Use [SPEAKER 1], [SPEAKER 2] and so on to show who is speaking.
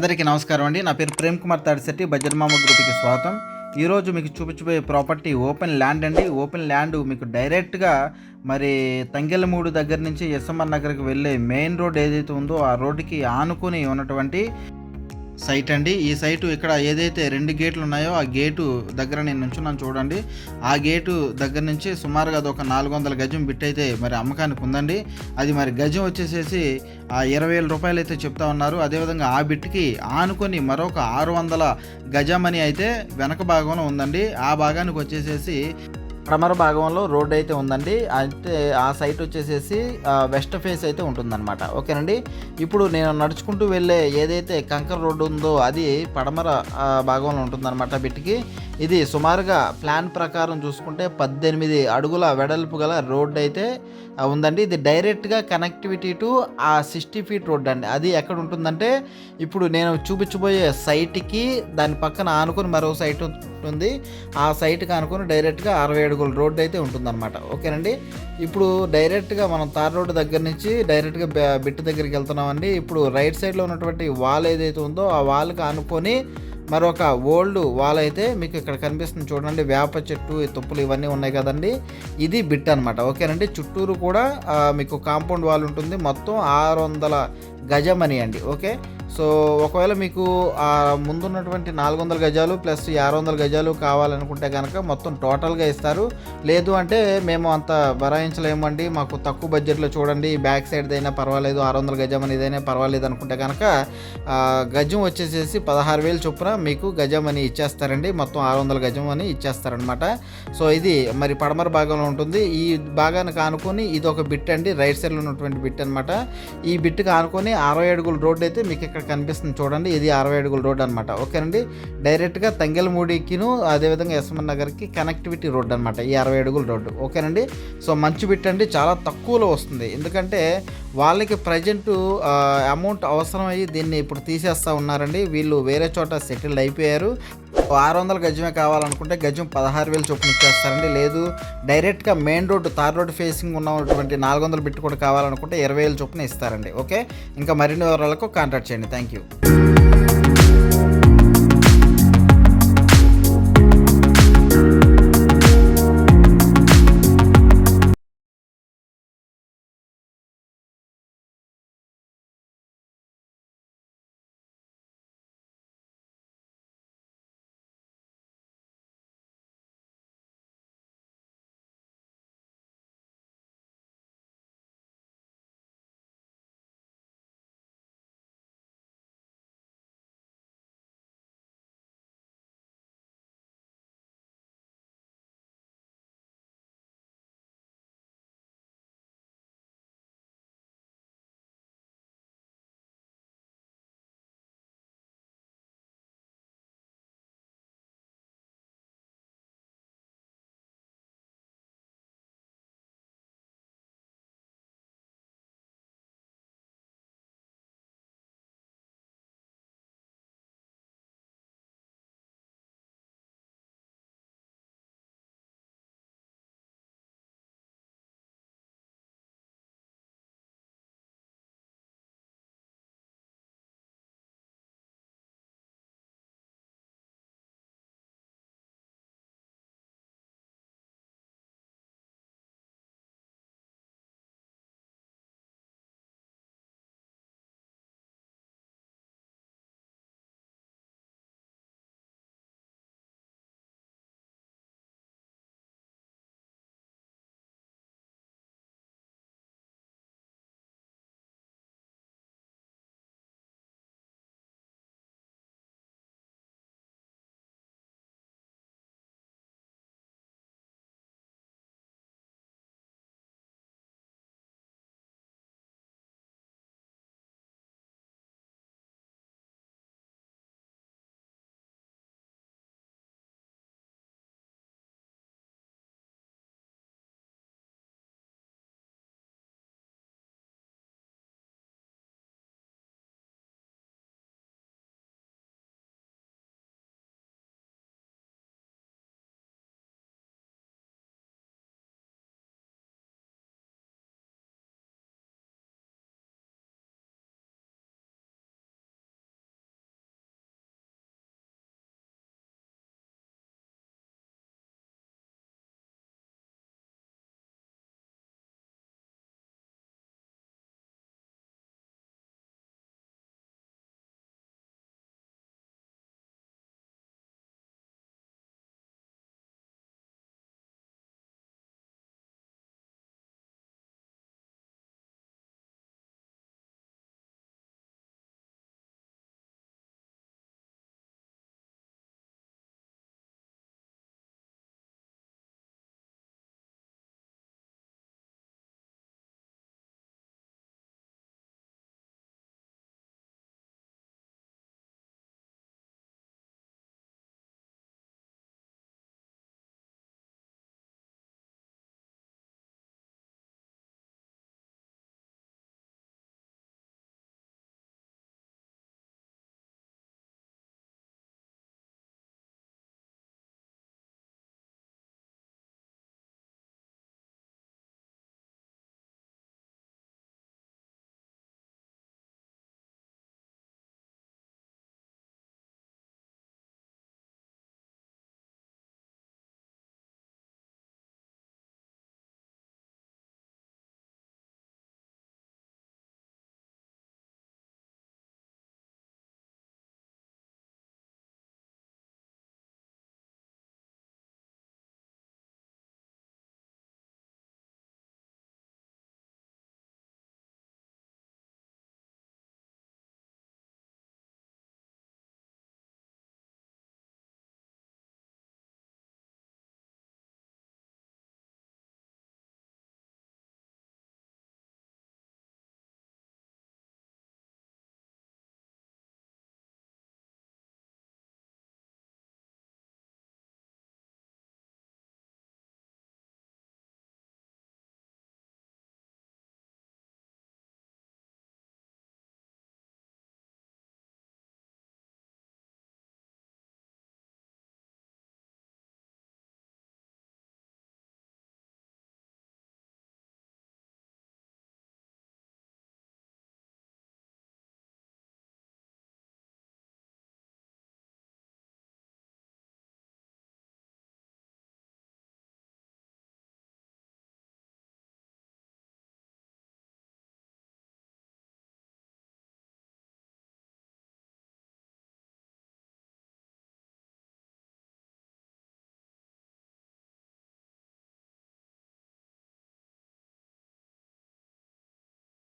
[SPEAKER 1] అందరికీ నమస్కారం అండి. నా పేరు ప్రేమ్ కుమార్ తాడిశెట్టి బజర్మామ గ్రూప్కి స్వాగతం. ఈరోజు మీకు చూపించబోయే ప్రాపర్టీ ఓపెన్ ల్యాండ్ అండి. ఓపెన్ ల్యాండ్ మీకు డైరెక్ట్గా మరి తంగెలమూడు దగ్గర నుంచి ఎస్ఎంఆర్ నగర్కి వెళ్ళే మెయిన్ రోడ్ ఏదైతే ఉందో ఆ రోడ్డుకి ఆనుకుని ఉన్నటువంటి సైట్ అండి. ఈ సైటు ఇక్కడ ఏదైతే రెండు గేట్లు ఉన్నాయో ఆ గేటు దగ్గర నేను నుంచున్నాను చూడండి. ఆ గేటు దగ్గర నుంచి సుమారుగా అది ఒక నాలుగు వందల గజం బిట్ అయితే మరి అమ్మకానికి ఉందండి. అది మరి గజం వచ్చేసేసి ఆ ఇరవై వేల రూపాయలు అయితే చెప్తా ఉన్నారు. అదేవిధంగా ఆ బిట్కి ఆనుకొని మరొక ఆరు వందల గజమని అయితే వెనక భాగంలో ఉందండి. ఆ భాగానికి వచ్చేసేసి పడమర భాగంలో రోడ్ అయితే ఉందండి. అయితే ఆ సైట్ వచ్చేసేసి వెస్ట్ ఫేస్ అయితే ఉంటుందన్నమాట. ఓకేనండి? ఇప్పుడు నేను నడుచుకుంటూ వెళ్ళే ఏదైతే కంకర్ రోడ్డు ఉందో అది పడమర భాగంలో ఉంటుందన్నమాట బిట్కి. ఇది సుమారుగా ప్లాన్ ప్రకారం చూసుకుంటే పద్దెనిమిది అడుగుల వెడల్పు గల రోడ్డు అయితే ఉందండి. ఇది డైరెక్ట్గా కనెక్టివిటీ టు ఆ సిక్స్టీ ఫీట్ రోడ్ అండి. అది ఎక్కడ ఉంటుందంటే ఇప్పుడు నేను చూపించబోయే సైట్కి దాని పక్కన ఆనుకొని మరో సైట్ ఉంటుంది. ఆ సైట్కి ఆనుకొని డైరెక్ట్గా అరవై అడుగుల రోడ్డు అయితే ఉంటుందన్నమాట. ఓకేనండి? ఇప్పుడు డైరెక్ట్గా మనం తార్ రోడ్డు దగ్గర నుంచి డైరెక్ట్గా బె- బిట్టు దగ్గరికి వెళ్తున్నామండి. ఇప్పుడు రైట్ సైడ్లో ఉన్నటువంటి వాల్ ఏదైతే ఉందో ఆ వాల్కి ఆనుకొని మరొక ఓల్డ్ వాల్ అయితే మీకు ఇక్కడ కనిపిస్తుంది చూడండి వేప చెట్టు తుప్పులు ఇవన్నీ ఉన్నాయి కదండి. ఇది బిట్ అనమాట ఓకేనండి? చుట్టూరు కూడా మీకు కాంపౌండ్ వాల్ ఉంటుంది. మొత్తం ఆరు వందల గజమని అండి ఓకే? సో ఒకవేళ మీకు ఆ ముందున్నటువంటి నాలుగు వందల గజాలు ప్లస్ ఈ ఆరు వందల గజాలు కావాలనుకుంటే కనుక మొత్తం టోటల్గా ఇస్తారు. లేదు అంటే మేము అంత భరాయించలేమండి మాకు తక్కువ బడ్జెట్లో చూడండి. బ్యాక్ సైడ్ అయినా పర్వాలేదు. ఆరు వందల గజం అని ఇదైనా పర్వాలేదు అనుకుంటే కనుక గజం వచ్చేసేసి పదహారు వేలు చొప్పున మీకు గజం అని ఇచ్చేస్తారండి. మొత్తం ఆరు వందల గజం అని ఇచ్చేస్తారనమాట సో ఇది మరి పడమర భాగంలో ఉంటుంది. ఈ భాగానికి ఆనుకొని ఇది ఒక బిట్ అండి రైట్ సైడ్లో ఉన్నటువంటి బిట్ అనమాట ఈ బిట్ కానుకొని అరవై అడుగుల రోడ్డు అయితే మీకు ఇక్కడ కనిపిస్తుంది చూడండి. ఇది అరవై అడుగుల రోడ్ అనమాట ఓకేనండి? డైరెక్ట్గా తంగెలమూడికిను అదేవిధంగా ఎస్ఎం నగర్కి కనెక్టివిటీ రోడ్ అనమాట ఈ అరవై అడుగుల రోడ్డు. ఓకేనండి? సో మంచి బిట్ అండి చాలా తక్కువలో వస్తుంది. ఎందుకంటే వాళ్ళకి ప్రజెంట్ అమౌంట్ అవసరమయ్యి దీన్ని ఇప్పుడు తీసేస్తూ ఉన్నారండి. వీళ్ళు వేరే చోట సెటిల్ అయిపోయారు. ఆరు వందల గజమే కావాలనుకుంటే గజం పదహారు వేలు చొప్పున ఇచ్చేస్తారండి. లేదు డైరెక్ట్గా main road tar road facing ఉన్నటువంటి నాలుగు వందల బిట్ కూడా కావాలనుకుంటే ఇరవై వేలు చొప్పున ఇస్తారండి. ఓకే? ఇంకా మరిన్ని వివరాలకు కాంటాక్ట్ చేయండి. Thank you